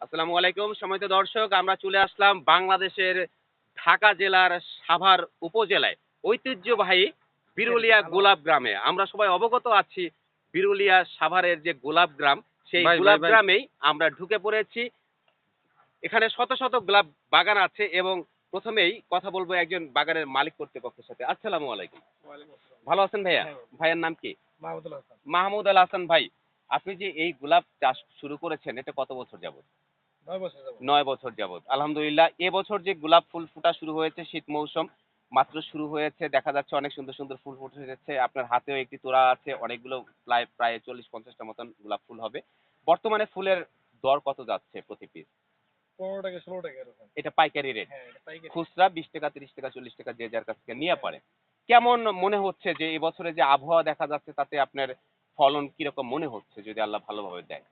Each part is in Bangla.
আসসালামু আলাইকুম সময়ত দর্শক আমরা চলে আসলাম বাংলাদেশের ঢাকা জেলার সাভার উপজেলায়। ঐতিহ্যবাহী বিরুলিয়া গোলাপ গ্রামে। আমরা সবাই অবগত আছি বিরুলিয়া সাভারের যে গোলাপ গ্রাম সেই গোলাপ গ্রামেই আমরা ঢুকে পড়েছি। এখানে শত শত গোলাপ বাগান আছে এবং প্রথমেই কথা বলব একজন বাগানের মালিক কর্তৃপক্ষের সাথে। আসসালামু আলাইকুম। ভালো আছেন ভাইয়া? হ্যাঁ। ভাইয়ের নাম কি? মাহমুদ আল হাসান ভাই আপনি যে এই গোলাপ চাষ শুরু করেছেন এটা কত বছর যাবত? নয় বছর যাব নয় বছর যাবত আলহামদুলিল্লাহ এবছর যে গোলাপ ফুল ফোটা শুরু হয়েছে শীত মৌসুম মাত্র শুরু হয়েছে দেখা যাচ্ছে অনেক সুন্দর সুন্দর ফুল ফুটে যাচ্ছে আপনার হাতেও একটি তোড়া আছে অনেকগুলো প্রায় প্রায় চল্লিশ পঞ্চাশটা মতন গোলাপ ফুল হবে। বর্তমানে ফুলের দর কত যাচ্ছে প্রতি পিস পনেরো টাকা টাকা এটা পাইকারি রেট হ্যাঁ পাইকারি। খুচরা বিশ টাকা তিরিশ টাকা চল্লিশ টাকা যে যার কাছ থেকে নিয়ে পারে। কেমন মনে হচ্ছে যে এবছরে যে আবহাওয়া দেখা যাচ্ছে তাতে আপনার ফলন কীরকম মনে হচ্ছে যদি আল্লাহ ভালোভাবে দেয়?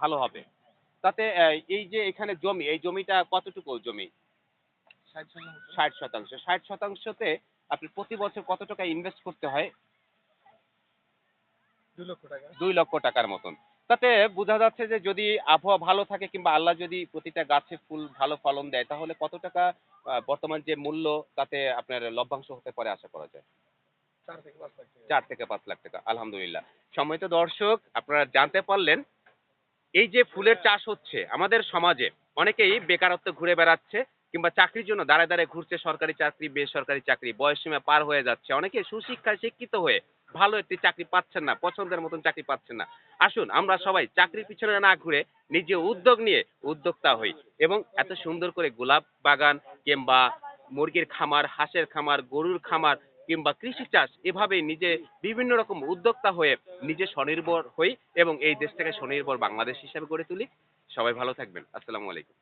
ভালো হবে। তাতে এই যে এখানে জমি এই জমিটা কতটুকু জমি? ষাট শতাংশ। ষাট শতাংশ। ষাট শতাংশতে আপনি প্রতি বছর কত টাকা ইনভেস্ট করতে হয়? দুই লক্ষ টাকার মতন। তাতে বোঝা যাচ্ছে যে যদি আবহাওয়া ভালো থাকে কিংবা আল্লাহ যদি প্রতিটা গাছে ফুল ভালো ফলন দেয় তাহলে কত টাকা বর্তমান যে মূল্য তাতে আপনার লভ্যাংশ হতে পারে আশা করা যায়। চার থেকে পাঁচ লাখ টাকা। আলহামদুলিল্লাহ। সম্মানিত দর্শক আপনারা জানতে পারলেন এই যে ফুলের চাষ হচ্ছে আমাদের সমাজে অনেকেই বেকারত্ব ঘুরে বেড়াচ্ছে কিংবা চাকরির জন্য দাঁড়ায় দাঁড়ায় ঘুরছে সরকারি চাকরি বেসরকারি চাকরি বয়সসীমা পার হয়ে যাচ্ছে। অনেকে সুশিক্ষায় শিক্ষিত হয়ে ভালো একটি চাকরি পাচ্ছেন না পছন্দের মতন চাকরি পাচ্ছেন না। আসুন আমরা সবাই চাকরির পিছনে না ঘুরে নিজে উদ্যোগ নিয়ে উদ্যোক্তা হই এবং এত সুন্দর করে গোলাপ বাগান কিংবা মুরগির খামার হাঁসের খামার গরুর খামার কিংবা কৃষি চাষ এভাবে নিজে বিভিন্ন রকম উদ্যোক্তা হয়ে নিজে স্বনির্ভর হই এবং এই দেশটাকে স্বনির্ভর বাংলাদেশ হিসাবে গড়ে তুলি। সবাই ভালো থাকবেন। আসসালামু আলাইকুম।